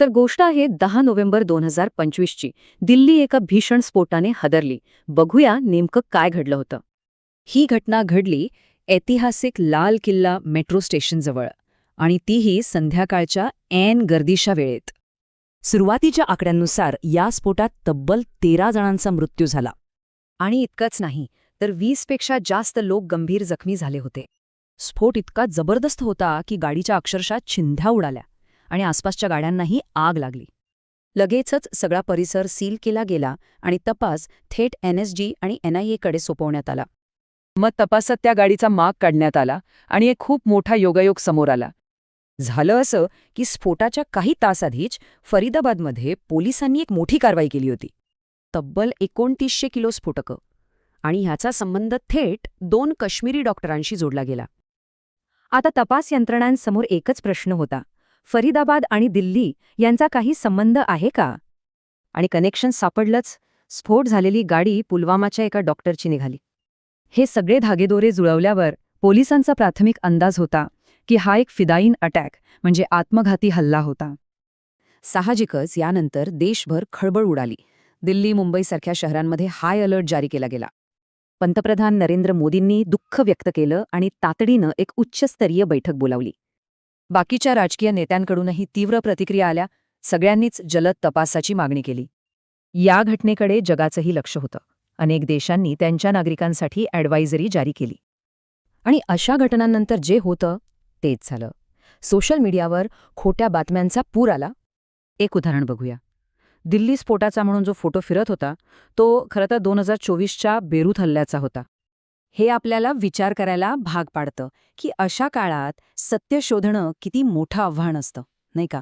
तर गोष्ट आहे दहा नोव्हेंबर दोन हजार पंचवीसची. दिल्ली एका भीषण स्फोटाने हदरली. बघूया नेमकं काय घडलं होतं. ही घटना घडली ऐतिहासिक लाल किल्ला मेट्रो स्टेशनजवळ आणि तीही संध्याकाळच्या ऐन गर्दीच्या वेळेत. सुरुवातीच्या आकड्यांनुसार या स्फोटात तब्बल तेरा जणांचा मृत्यू झाला. आणि इतकंच नाही तर वीसपेक्षा जास्त लोक गंभीर जखमी झाले होते. स्फोट इतका जबरदस्त होता की गाडीच्या अक्षरशः छिंध्या उडाल्या. आणि आसपासच्या गाड्यांनाही आग लागली. लगेचच सगळा परिसर सील केला गेला आणि तपास थेट एनएसजी आणि एनआयएकडे सोपवण्यात आला. मग तपासात त्या गाडीचा माग काढण्यात आला आणि एक खूप मोठा योगायोग समोर आला. झालं असं की स्फोटाच्या काही तास आधीच फरीदाबादमध्ये पोलिसांनी एक मोठी कारवाई केली होती. तब्बल एकोणतीसशे किलो स्फोटकं. आणि ह्याचा संबंध थेट दोन काश्मीरी डॉक्टरांशी जोडला गेला. आता तपास यंत्रणांसमोर एकच प्रश्न होता. फरीदाबाद आणि दिल्ली यांचा काही संबंध आहे का? आणि कनेक्शन सापडलंच स्फोट झालेली गाडी पुलवामाच्या एका डॉक्टरची निघाली. हे सगळे धागेदोरे जुळवल्यावर पोलिसांचा प्राथमिक अंदाज होता की हा एक फिदाईन अटॅक म्हणजे आत्मघाती हल्ला होता. साहजिकच यानंतर देशभर खळबळ उडाली. दिल्ली मुंबईसारख्या शहरांमध्ये हाय अलर्ट जारी केला गेला. पंतप्रधान नरेंद्र मोदींनी दुःख व्यक्त केलं आणि तातडीनं एक उच्चस्तरीय बैठक बोलावली. बाकीच्या राजकीय नेत्यांकडूनही तीव्र प्रतिक्रिया आल्या सगळ्यांनीच जलद तपासाची मागणी केली. या घटनेकडे जगाचंही लक्ष होतं. अनेक देशांनी त्यांच्या नागरिकांसाठी ॲडवायझरी जारी केली. आणि अशा घटनांनंतर जे होतं तेच झालं. सोशल मीडियावर खोट्या बातम्यांचा पूर आला. एक उदाहरण बघूया. दिल्ली स्फोटाचा म्हणून जो फोटो फिरत होता तो खरं तर दोन हजार चोवीसच्या बेरूत हल्ल्याचा होता. हे आपल्याला विचार करायला भाग पाडतं की अशा काळात सत्य शोधणं किती मोठं आव्हान असतं नाही का?